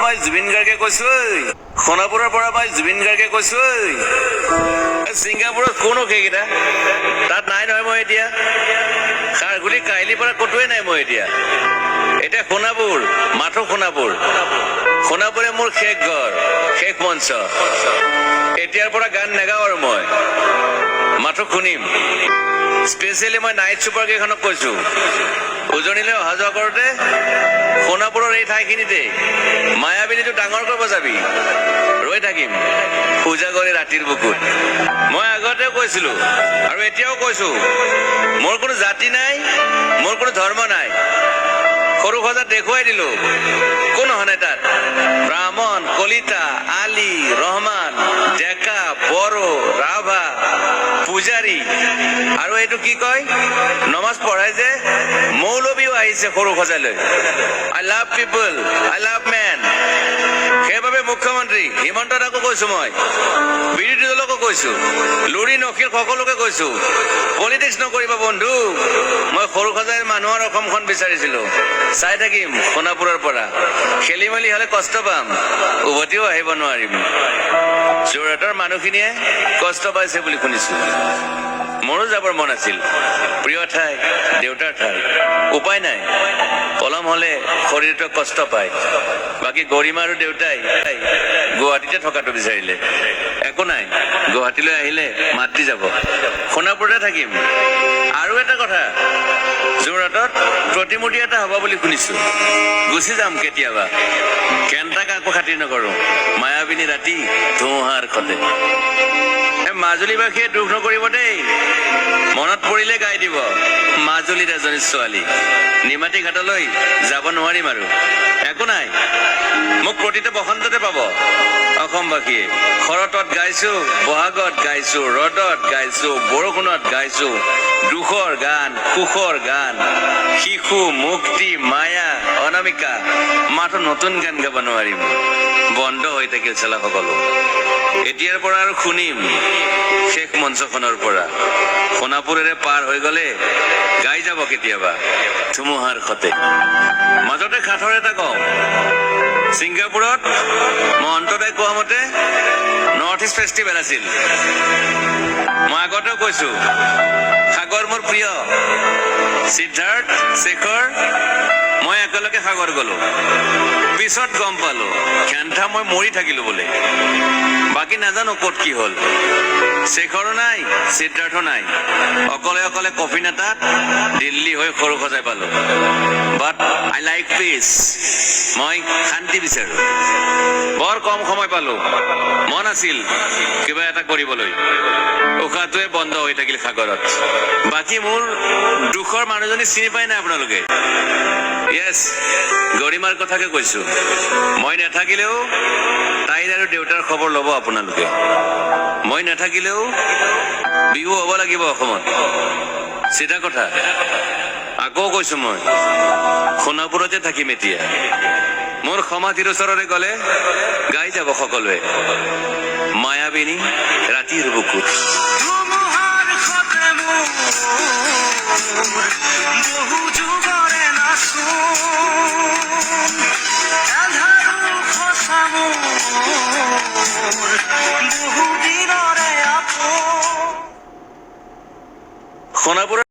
মই জুবিন গাৰ্গে কৈছো সোণাপুৰৰ পৰা মই জুবিন গাৰ্গে কৈছো ছিংগাপুৰত কোন সেইকেইটা তাত নাই নহয় মই এতিয়া। খাৰগুলি কাহিলীৰ পৰা ক'তোৱে নাই মই এতিয়া। এতিয়া সোণাপুৰ, মাথো সোণাপুৰ। সোণাপুৰে মোৰ শেষ ঘৰ, শেষ মঞ্চ। এতিয়াৰ পৰা গান নাগাওঁ আৰু মই। মাথো শুনিম স্পেচিয়েলি মই নাইট ছুপাৰ কেইখনক কৈছো। উজনিলৈ অহা যোৱা কৰোঁতে, সোণাপুৰৰ এই ঠাইখিনিতে মায়াবিনীটো ডাঙৰ কৰিব যাবি। ৰৈ থাকিম। পূজা কৰি ৰাতিৰ বুকুত। মই আগতেও কৈছিলো আৰু এতিয়াও কৈছো, মোৰ কোনো জাতি নাই, মোৰ কোনো ধৰ্ম নাই। সৰু সজাত দেখুৱাই দিলো, কোন অহা নাই তাত? ব্ৰাহ্মণ, কলিতা, আলি, ৰহমান, ডেকা, বড়ো, ৰাভা পূজাৰী। আৰু এইটো কি কয়? নমাজ পঢ়াই যে মৌলবীও আহিছে সৰু সজালৈ। I love people I love men মুখ্যমন্ত্ৰী হিমন্ত দাকো কৈছো মই। বিৰোধী দলকো কৈছো। লুৰি নখীৰ সকলোকে কৈছো। পলিটিক্স নকৰিবা বন্ধু। মই সৰু সজাই মানুহৰ অসমখন বিচাৰিছিলো। চাই থাকিম সোণাপুৰৰ পৰা। খেলি মেলি হলে কষ্ট পাম। উভতিও আহিব নোৱাৰিম। যোৰহাটৰ মানুহখিনিয়ে কষ্ট পাইছে বুলি শুনিছো। মোৰো যাবৰ মন আছিল। প্ৰিয় ঠাই দেউতাৰ ঠাই। উপায় নাই। পলম হলে শৰীৰটোৱে কষ্ট পায়। বাকী গৰিমা আৰু দেউতাই গুৱাহাটীতে থকাটো বিচাৰিলে। একো নাই। গুৱাহাটীলৈ আহিলে মাত যাব। সোণাপুৰতে থাকিম। আৰু এটা কথা যোৰহাটত প্ৰতিমূৰ্তি এটা হ'ব বুলি শুনিছো। গুচি যাম কেতিয়াবা। কেণ্টাক আকৌ খাতিৰ নকৰো। মায়াবিনী ৰাতি ধুমুহাৰ খতে। মাজুলীবাসীয়ে দুখ নকৰিব দেই। মনত পৰিলে গাই দিব। মাজুলীৰ এজনী ছোৱালী। নিমাতী ঘাটলৈ যাব নোৱাৰিম আৰু। একো নাই। মোক প্ৰতিটো বসন্ততে পাব। অসমবাসীয়ে শৰতত গাইছো, বহাগত গাইছো, ৰ'দত গাইছো, বৰষুণত গাইছো, দুখৰ গান, সুখৰ গান, শিশু, মুক্তি, মায়া, অনামিকা, মাথো নতুন গান গাব নোৱাৰিম। বন্ধ হৈ থাকিল চেলা সকলো। এতিয়াৰ পৰা আৰু শুনিম। শেষ মঞ্চখনৰ পৰা। সোণাপুৰেৰে পাৰ হৈ গলে গাই যাব কেতিয়াবা। ধুমুহাৰ সতে মাজতে সাঁথৰ এটা কওঁ ছিংগাপুৰত মহন্তদাই কোৱা মতে নৰ্থ ইষ্ট ফেষ্টিভেল আছিল। মই আগতেও কৈছো, সাগৰ মোৰ প্ৰিয়। সিদ্ধাৰ্থ, শেখৰ, মই একেলগে সাগৰ গলো। পিছত গম পালো। খেন্থা মই মৰি থাকিলো বোলে। বাকী নাজানো ক'ত কি হ'ল। শেখৰো নাই সিদ্ধাৰ্থ নাই। অকলে অকলে কফি নেতাত দিল্লী হৈ সৰু সজাই পালো। বাট আই লাইক পিচ মই শান্তি বিচাৰো। বৰ কম সময় পালো। মন আছিল কিবা এটা কৰিবলৈ। উশাহটোৱে বন্ধ হৈ থাকিল সাগৰত। বাকী মোৰ দুখৰ মানুহজনী চিনি পাই নাই আপোনালোকে? য়েছ গৰিমাৰ কথাকে কৈছো। মই নাথাকিলেও তাইৰ আৰু দেউতাৰ খবৰ ল'ব আপোনালোকে। মই নাথাকিলেও বিহু হ'ব লাগিব অসমত। চিধা কথা। আকৌ কৈছো মই, সোণাপুৰতে থাকিম এতিয়া। মোৰ সমাধিৰ ওচৰৰে গলে গাই যাব সকলোৱে। মায়াবিনী ৰাতিৰ বুকুত বহু যুগৰে নাচোন। এন্ধাৰো